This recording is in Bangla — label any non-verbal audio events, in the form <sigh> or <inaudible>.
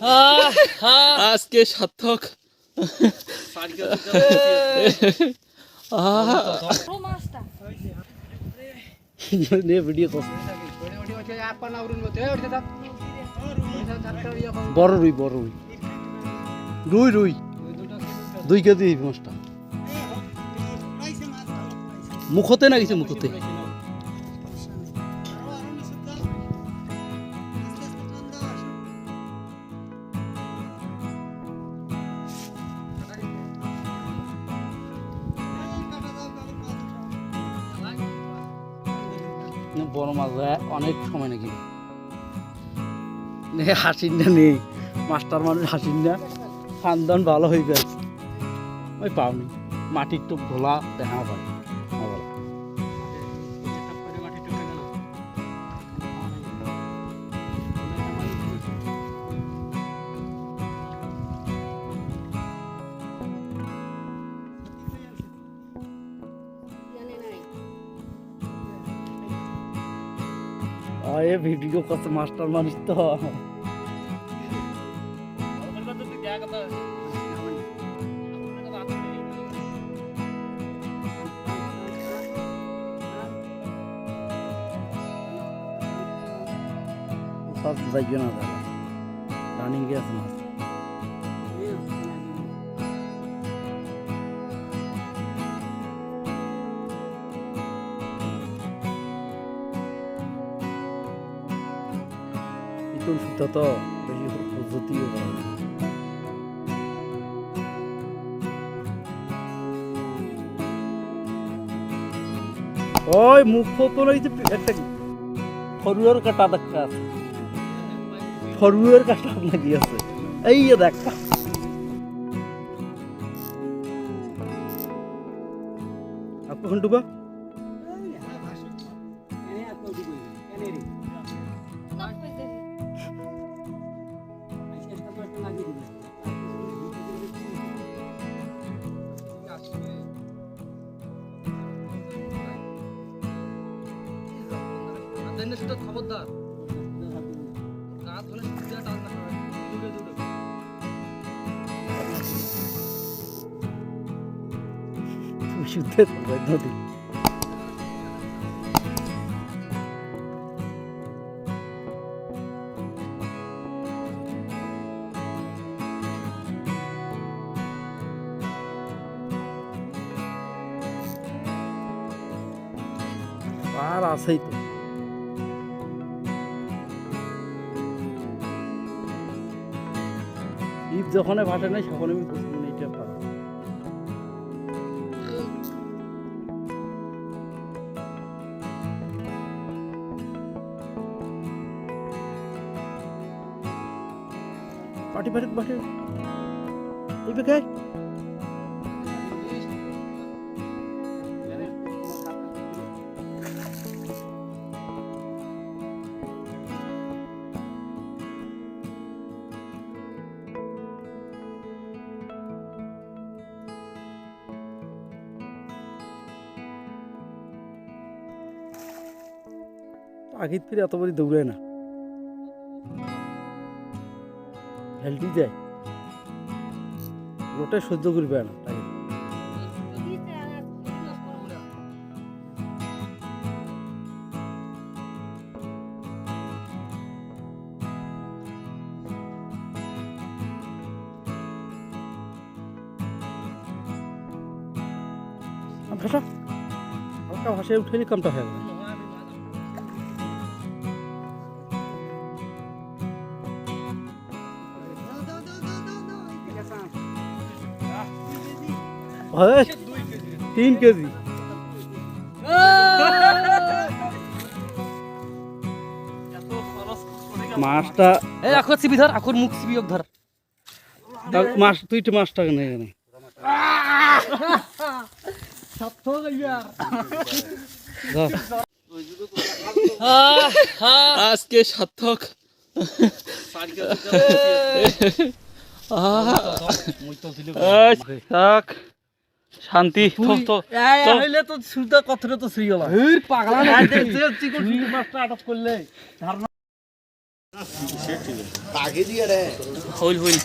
<laughs> আজকে সার্থক। <laughs> ভিডিও বড় রুই বড় রুই। রুই রুই। দুই কেজি মাছটা। মুখতে না গেছে মুখতে? বড় মাছ ধরায় অনেক সময় নাকি? নে হাসিন না নেই। মাস্টার মানুষ হাসিন না খানদান ভালো হয়ে গেছে ওই পাওনি। মাটির তো ঘোলা দেখা পায়। আরে ভিডিও কত মাস্টার মানুষ তো। সব যাইও না দাদা। রানিং গেছে মাছ ইটুল সুতা তো বেশি পদ্ধতিও না ওই মুখ তো একটা ফরুয়ার কাটা দেখা আছে ফরুয়ার কাটা লাগি আছে এই দেখ আপনি কোন ডুবা খবরদার রাত হলে সুবিধা টান না দূরে দূরে শুদ্ধে নদী আর আছেই তো ঈদ যখন ভাটে নাই তখন আমি এটা পাবো। পাটি পাটি পাটি। এই বেকায় আগের ফিরে এত বড় দৌড়ায় না। হেলদি যায় লোটে সহ্য করবে না ভাষা হালকা ভাষায় উঠে কামটা হয়ে গেল। তিন কেজি। মাছটা এই আখর সিবি ধর আখর মুখ সিবি ধর। মাছ তুই তো মাছটা কেন এখানে। আজকে সার্থক। থাক। শান্তি কথাটা তো শ্রী গেলাম হইল হইল।